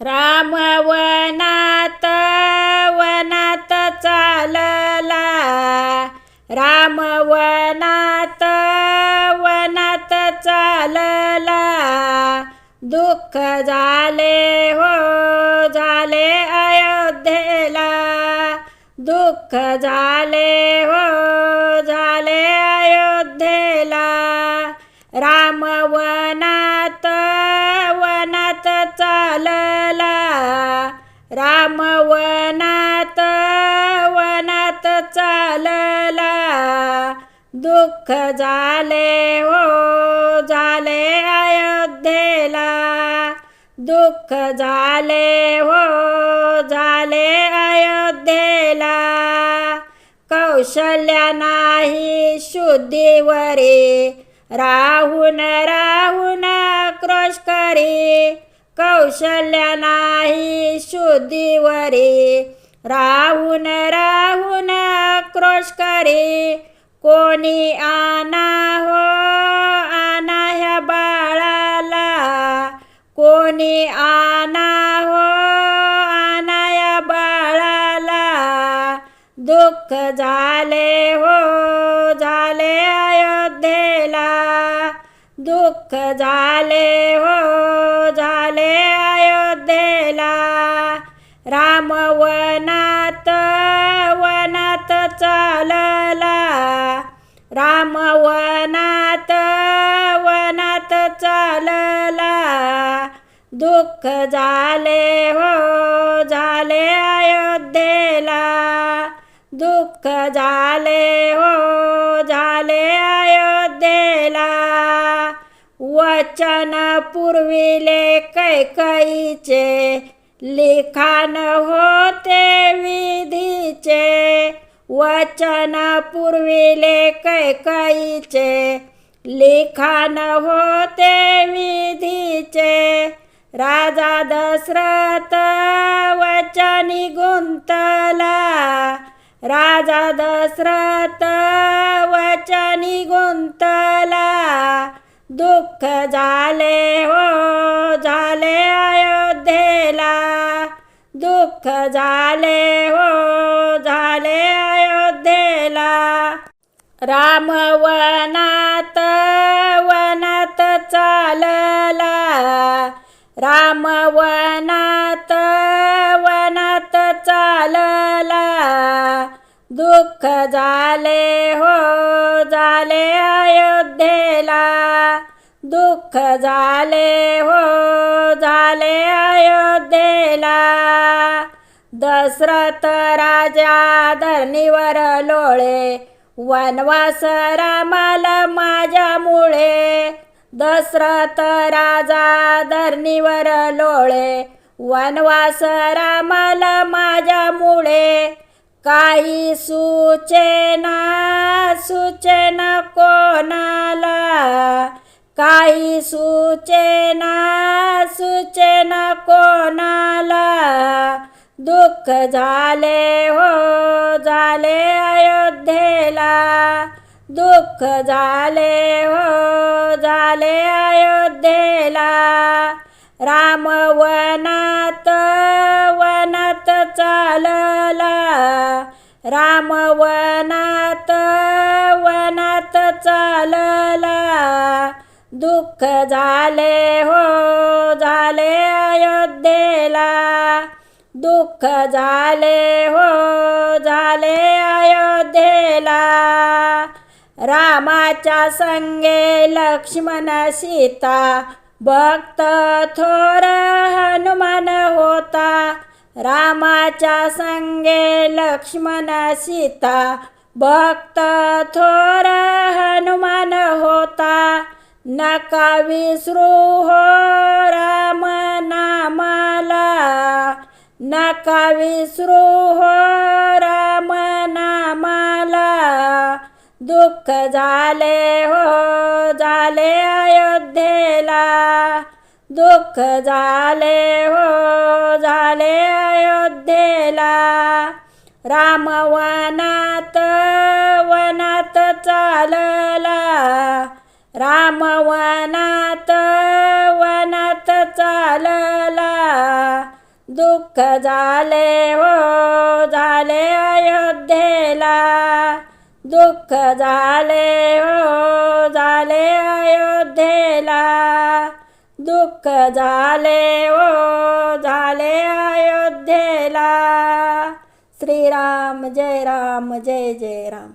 राम वनात वनात चालला. राम वनात वनात चालला. दुःख झाले हो झाले अयोध्येला. दुःख झाले हो झाले अयोध्येला. राम राम वनात वनात चालला. दुःख झाले हो झाले अयोध्येला. दुःख झाले हो झाले अयोध्येला. कौशल्या नाही शुद्धीवरी. राहून राहून क्रोश करी. कौशल्या नाही शुद्धीवरी. राहून राहून क्रोश करी. कोणी आना हो आना ह्या बाळाला. कोणी आना हो आना या बाळाला. दुःख झाले हो झाले अयोध्येला. दुःख झाले हो झाले अयोध्येला. राम वनात वनात चालला. राम वनात वनात चालला. दुःख झाले हो झाले अयोध्येला. दुःख झाले हो झाले अयोध्येला. वचन पुरविले कैकईचे लिखाण होते विधीचे. वचन पुरविले कैकईचे लिखाण होते विधीचे. राजा दशरथ वचनी गुंतला. राजा दशरथ वचनी गुंतला. दुःख झाले हो झाले अयोध्येला. दुःख झाले हो झाले अयोध्येला. रामवनात वनात चालला. रामवनात झाले हो झाले अयोध्येला. दुःख झाले हो झाले अयोध्येला. दशरथ राजा धरणीवर लोळे वनवास रामाला माझ्यामुळे दशरथ राजा धरणीवर लोळे वनवास रामाला माझ्यामुळे काही सूचना सूचना कोणाला? काही सूचना सूचना कोणाला? दुःख झाले हो झाले अयोध्येला. दुःख झाले हो झाले अयोध्येला. रामवनात चालला राम वनात वनात चालला. दुःख झाले हो झाले अयोध्येला. दुःख झाले हो झाले अयोध्येला. रामाच्या संगे लक्ष्मण सीता भक्त थोर हनुमान होता. रामाच्या संगे लक्ष्मण सीता भक्त थोर हनुमान होता. नका विसरू हो राम नामाला. नका विसरू हो राम नामाला. दुःख झाले हो झाले अयोध्या. दुःख झाले हो झाले अयोध्येला. रामवनात वनात चालला. रामवनात वनात चालला. दुःख झाले हो झाले अयोध्येला. दुःख झाले हो झाले अयोध्येला. दुःख झाले ओ झाले अयोध्येला. श्रीराम जय राम जय जय राम.